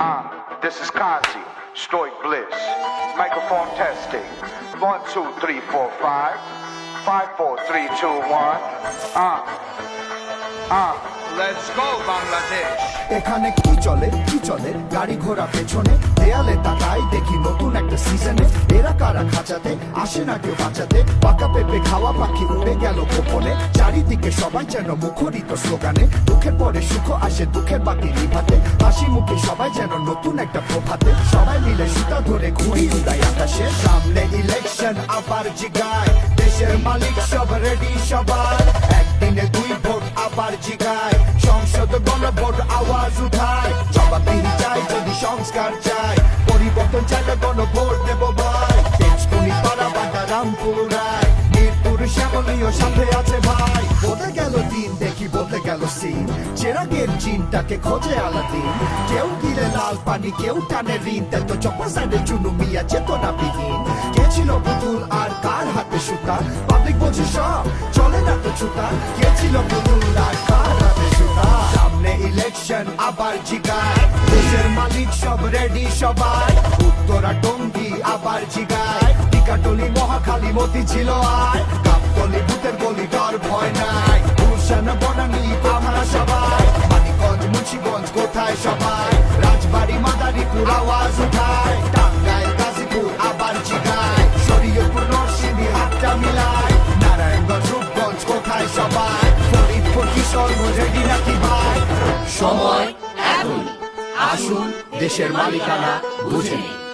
Uh, this is Kazi, Stoic Bliss. Microphone testing. One, two, three, four, five. Five, four, three, two, one. Uh, uh, let's go, Bangladesh. এখানে কি চলে কি চলে গাড়ি ঘোড়া পেছনে দেয়ালে তাকাই দেখি নতুন একটা সিজনে কারা খাঁচাতে? আসে না কেউ বাঁচাতে। পাকা পেঁপে খাওয়া পাখি উড়ে গেল গোপনে। চারিদিকে সবাই যেন মুখরিত স্লোগানে। দুঃখের পরে সুখ আসে দুঃখের বাতি নিভাতে। হাসি মুখে সবাই যেন নতুন একটা প্রভাতে। সবাই মিলে সুতা ধরে ঘুরি উড়াই আকাশে। সামনে ইলেকশন আবার জিগায়। দেশের মালিক সব রেডি সবার। একদিনে দুই ভোট, আবার জিগায়। সংসদ গণভোট আওয়াজ উঠায়। জবাবদিহি চাই যদি সংস্কার চাই। কার হাতে সুতা? সব চলে না তো ছুতা। কে ছিল আর কার হাতে সুতা? সামনে ইলেকশন আবার জিগায়। দেশের মালিক সব রেডি সবাই। উত্তরা মতি ছিল আয় কাপতলি ভূতের গলি ডর ভয় নাই। গুলশান বনানি আমরা সবাই। মানিকগঞ্জ, মুন্সিগঞ্জ, কোথায় সবাই? রাজবাড়ি, মাদারীপুর, আওয়াজ উঠায়। টাঙ্গাইল আবার জিগায়। শরীয়তপুর, নরসিংদী, হাতটা মিলায়। নারায়ণগঞ্জ, রূপগঞ্জ, কোথায় সবাই? ফরিদপুর কিশোরগঞ্জ রেডি নাকি ভাই? সময় এখন আসুন, দেশের মালিকানা বুঝে নিন